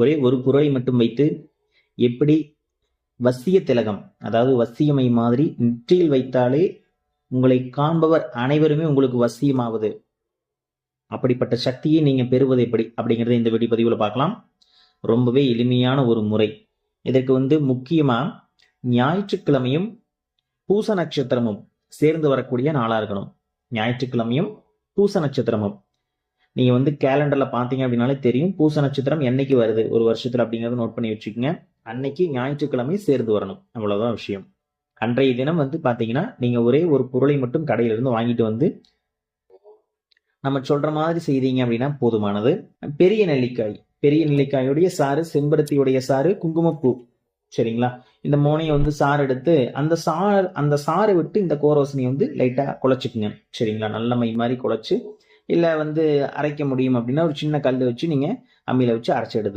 ஒரே ஒரு குரலை மட்டும் வைத்து எப்படி வசிய திலகம் அதாவது வசியமை மாதிரி நெற்றியில் வைத்தாலே உங்களை காண்பவர் அனைவருமே உங்களுக்கு வசியமாவது. அப்படிப்பட்ட சக்தியை நீங்க பெறுவது எப்படி? அப்படிங்கறத இந்த வீடியோ பார்க்கலாம். ரொம்பவே எளிமையான ஒரு முறை. இதற்கு வந்து முக்கியமா ஞாயிற்றுக்கிழமையும் பூச நட்சத்திரமும் சேர்ந்து வரக்கூடிய நாளா இருக்கணும். ஞாயிற்றுக்கிழமையும் பூச நட்சத்திரமும். நீங்க வந்து கேலண்டர்ல பார்த்தீங்க அப்படின்னாலே தெரியும். பூச நட்சத்திரம் என்னைக்கு வருது? ஒரு வருஷத்துல அப்படிங்கிறத நோட் பண்ணி வச்சுக்கோங்க. அன்னைக்கு ஞாயிற்றுக்கிழமை சேர்ந்து வரணும். அவ்வளவுதான் விஷயம். அன்றைய தினம் வந்து பாத்தீங்கன்னா நீங்க ஒரே ஒரு பொருளை மட்டும் கடையிலிருந்து வாங்கிட்டு வந்து நம்ம சொல்ற மாதிரி செய்தீங்க அப்படின்னா போதுமானது. பெரிய நெல்லிக்காய். பெரிய நெல்லிக்காயுடைய சாறு செம்பருத்தியுடைய சாறு குங்குமப்பூ. சரிங்களா? இந்த மோனையை வந்து சாறு எடுத்து அந்த சாறு அந்த சாறை விட்டு இந்த கோரோசனையை வந்து லைட்டா குழச்சிக்குங்க. சரிங்களா? நல்ல மை மாதிரி குழச்சி இல்லை வந்து அரைக்க முடியும் அப்படின்னா ஒரு சின்ன கல் வச்சு நீங்கள் அம்மியில் வச்சு அரைச்சி எடுத்து